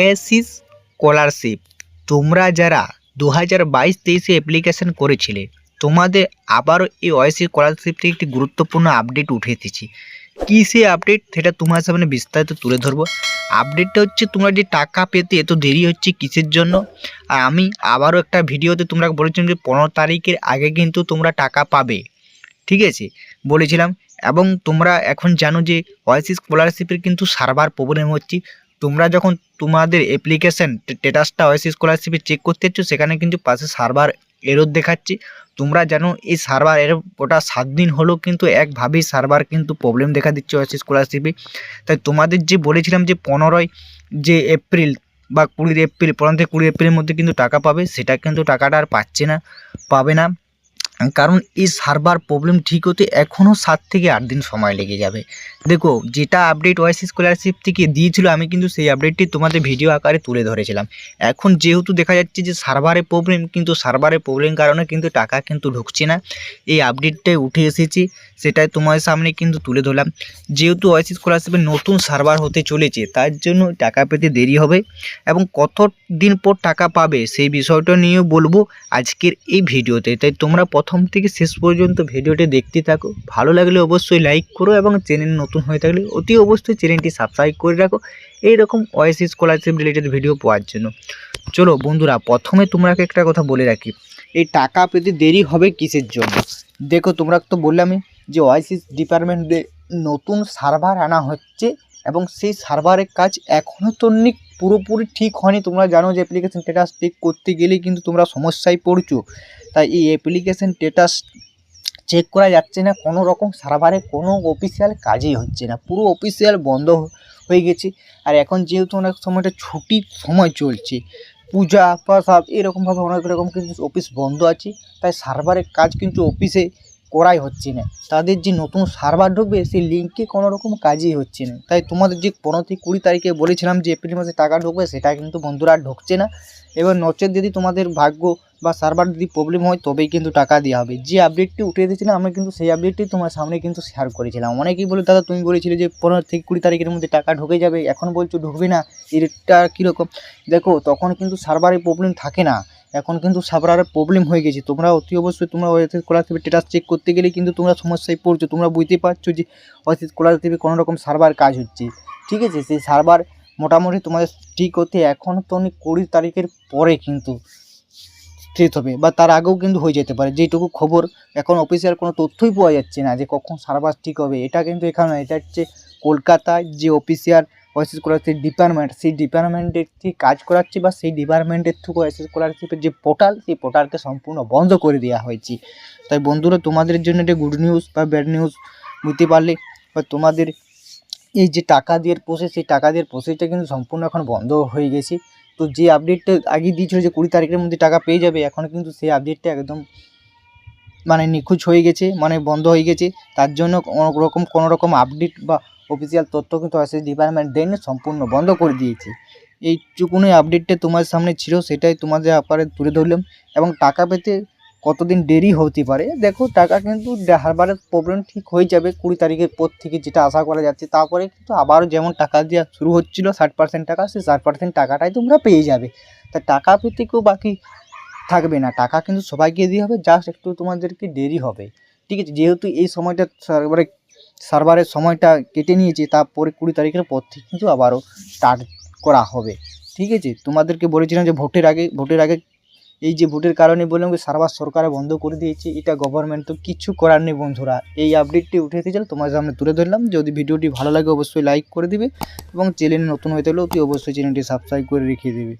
Axis scholarship তোমরা যারা দু হাজার বাইশ তেইশে অ্যাপ্লিকেশন করেছিলে, তোমাদের আবারও এই ওয়াইসি স্কলারশিপ থেকে একটি গুরুত্বপূর্ণ আপডেট উঠে এসেছি। কী সেই আপডেট সেটা তোমার সামনে বিস্তারিত তুলে ধরবো। আপডেটটা হচ্ছে তোমরা যে টাকা পেতে এত দেরি হচ্ছে কিসের জন্য? আর আমি আবারও একটা ভিডিওতে তোমরা বলেছিলাম যে পনেরো তারিখের আগে কিন্তু তোমরা টাকা পাবে। ঠিক আছে? বলেছিলাম। এবং তোমরা এখন জানো যে ওয়াইসি স্কলারশিপের কিন্তু সার্ভার প্রবলেম হচ্ছে। তোমরা যখন তোমাদের অ্যাপ্লিকেশন স্ট্যাটাসটা ওয়াইসি স্কলারশিপে চেক করতে যাচ্ছ সেখানে কিন্তু পাশে সার্ভার এরর দেখাচ্ছে। তোমরা জানো এই সার্ভার এর ওটা সাত দিন হলেও কিন্তু একভাবেই সার্ভার কিন্তু প্রবলেম দেখা দিচ্ছে ওয়াইসি স্কলারশিপে তাই তোমাদের যে বলেছিলাম যে পনেরোই যে এপ্রিল বা কুড়ি এপ্রিল পনেরো থেকে কুড়ি এপ্রিলের মধ্যে কিন্তু টাকা পাবে, সেটা কিন্তু টাকাটা আর পাচ্ছে না, পাবে না। কারণ এই সার্ভার প্রবলেম ঠিক হতে এখনও সাত থেকে আট দিন সময় লেগে যাবে। দেখো, যেটা আপডেট ওয়াইসি স্কলারশিপ থেকে দিয়েছিল, আমি কিন্তু সেই আপডেটটি তোমাদের ভিডিও আকারে তুলে ধরেছিলাম। এখন যেহেতু দেখা যাচ্ছে যে সার্ভারে প্রবলেম, কিন্তু সার্ভারের প্রবলেম কারণে কিন্তু টাকা কিন্তু ঢুকছে না। এই আপডেটটাই উঠে এসেছি, সেটাই তোমার সামনে কিন্তু তুলে ধরলাম। যেহেতু ওয়াইসি স্কলারশিপের নতুন সার্ভার হতে চলেছে, তার জন্য টাকা পেতে দেরি হবে এবং কত দিন পর টাকা পাবে, সেই বিষয়টা নিয়েও বলব আজকের এই ভিডিওতে। তাই তোমরা প্রথম থেকে শেষ পর্যন্ত ভিডিওটি দেখতে থাকো। ভালো লাগলে অবশ্যই লাইক করো এবং চ্যানেল নতুন হয়ে থাকলে অতি অবশ্যই চ্যানেলটি সাবস্ক্রাইব করে রাখো। এইরকম ওয়াইসি স্কলারশিপ রিলেটেড ভিডিও পাওয়ার জন্য। চলো বন্ধুরা, প্রথমে তোমাকে একটা কথা বলে রাখি। এই টাকা পেতে দেরি হবে কিসের জন্য? দেখো, তোমরা তো বললামই যে ওয়াইসি ডিপার্টমেন্টে নতুন সার্ভার আনা হচ্ছে এবং সেই সার্ভারের কাজ এখনও তো পুরোপুরি ঠিক হয়নি। তোমরা জানো যে অ্যাপ্লিকেশন স্ট্যাটাস চেক করতে গেলে কিন্তু তোমরা সমস্যায় পড়ছো। তাই এই অ্যাপ্লিকেশন স্ট্যাটাস চেক করা যাচ্ছে না। কোনো রকম সার্ভারে কোনো অফিসিয়াল কাজই হচ্ছে না। পুরো অফিসিয়াল বন্ধ হয়ে গেছে। আর এখন যেহেতু অনেক সময়টা ছুটির সময় চলছে, পূজা, প্রসাদ, এরকমভাবে অনেক রকম কিন্তু অফিস বন্ধ আছে। তাই সার্ভারের কাজ কিন্তু অফিসে করাই হচ্ছে না। তাদের যে নতুন সার্ভার ঢুকবে, সেই লিঙ্কে কোনো রকম কাজই হচ্ছে না। তাই তোমাদের যে পনেরো থেকে কুড়ি তারিখে বলেছিলাম যে এপ্রিল মাসে টাকা ঢুকবে, সেটা কিন্তু বন্ধুরা ঢুকছে না। এবার নচেত যদি তোমাদের ভাগ্য বা সার্ভার যদি প্রবলেম হয়, তবেই কিন্তু টাকা দেওয়া হবে। যে আপডেটটি উঠে দিয়েছিলাম আমি কিন্তু সেই আপডেটটি তোমার সামনে কিন্তু শেয়ার করেছিলাম। অনেকেই বলে, দাদা, তুমি বলেছিলে যে পনেরো থেকে কুড়ি তারিখের মধ্যে টাকা ঢুকে যাবে, এখন বলছো ঢুকবে না এটা কীরকম? দেখো, তখন কিন্তু সার্ভারে প্রবলেম থাকে না। এখন কিন্তু সার্ভারের প্রবলেম হয়ে গেছে। তোমরা অতি অবশ্যই তোমরা ওয়েসি স্কলারশিপের স্ট্যাটাস চেক করতে গেলে কিন্তু তোমরা সমস্যায় পড়ছো। তোমরা বুঝতে পারছ যে ওয়েসি স্কলারশিপে কোনো রকম সার্ভার কাজ হচ্ছে। ঠিক আছে? সেই সার্ভার মোটামুটি তোমাদের ঠিক হতে এখন তো অনেক কুড়ি তারিখের পরে কিন্তু ঠিক হবে বা তার আগেও কিন্তু হয়ে যেতে পারে। যেটুকু খবর এখন অফিসিয়াল কোনো তথ্যই পাওয়া যাচ্ছে না যে কখন সার্ভার ঠিক হবে। এটা কিন্তু এখানে এটা হচ্ছে কলকাতায় যে অফিসিয়াল ওয়াইসি স্কলারশিপ ডিপার্টমেন্ট সেই ডিপার্টমেন্টের থেকে কাজ করাচ্ছে বা সেই ডিপার্টমেন্টের থ্রু ওয়াইসি স্কলারশিপের যে পোর্টাল সেই পোর্টালকে সম্পূর্ণ বন্ধ করে দেওয়া হয়েছে। তাই বন্ধুরা, তোমাদের জন্য এটা গুড নিউজ বা ব্যাড নিউজ বুঝতে পারলে, বা তোমাদের এই যে টাকা দেওয়ার প্রসেস সেই টাকা দেওয়ার প্রসেসটা কিন্তু সম্পূর্ণ এখন বন্ধ হয়ে গেছে। তো যে আপডেটটা আগে দিয়েছিল যে কুড়ি তারিখের মধ্যে টাকা পেয়ে যাবে, এখন কিন্তু সেই আপডেটটা একদম মানে নিখোঁজ হয়ে গেছে মানে বন্ধ হয়ে গেছে। তার জন্য কোনো রকম কোনো রকম আপডেট বা অফিসিয়াল তথ্য কিন্তু আসে ডিপার্টমেন্ট দেন সম্পূর্ণ বন্ধ করে দিয়েছে। এইটুকুনই আপডেটটা তোমার সামনে ছিল, সেটাই তোমাদের আপারে তুলে ধরলাম। এবং টাকা পেতে কতদিন দেরি হতে পারে? দেখো, টাকা কিন্তু হারবারের প্রবলেম ঠিক হয়ে যাবে কুড়ি তারিখের পর থেকে যেটা আশা করা যাচ্ছে। তারপরে কিন্তু আবারও যেমন টাকা দেওয়া শুরু হচ্ছিল, ষাট পার্সেন্ট টাকা, সেই ষাট পার্সেন্ট টাকাটাই তোমরা পেয়ে যাবে। তা টাকা পেতে কেউ বাকি থাকবে না, টাকা কিন্তু সবাইকে দিয়ে হবে জাস্ট একটু তোমাদেরকে দেরি হবে। ঠিক আছে, যেহেতু এই সময়টা সার্ভারে সার্ভারের সময়টা কেটে নিয়েছে তারপরে কুড়ি তারিখের পর থেকে কিন্তু আবারও স্টার্ট করা হবে। ঠিক আছে? তোমাদেরকে বলেছিলাম যে ভোটের আগে ভোটের আগে এই যে ভোটের কারণে বললাম যে সার্ভার সরকারে বন্ধ করে দিয়েছে, এটা গভর্নমেন্ট তো কিছু করার নেই বন্ধুরা। এই আপডেটটি উঠে এসেছিল তোমার সামনে তুলে ধরলাম। যদি ভিডিওটি ভালো লাগে অবশ্যই লাইক করে দিবে এবং চ্যানেল নতুন হয়ে থাকলে অতি অবশ্যই চ্যানেলটি সাবস্ক্রাইব করে রেখে দেবে।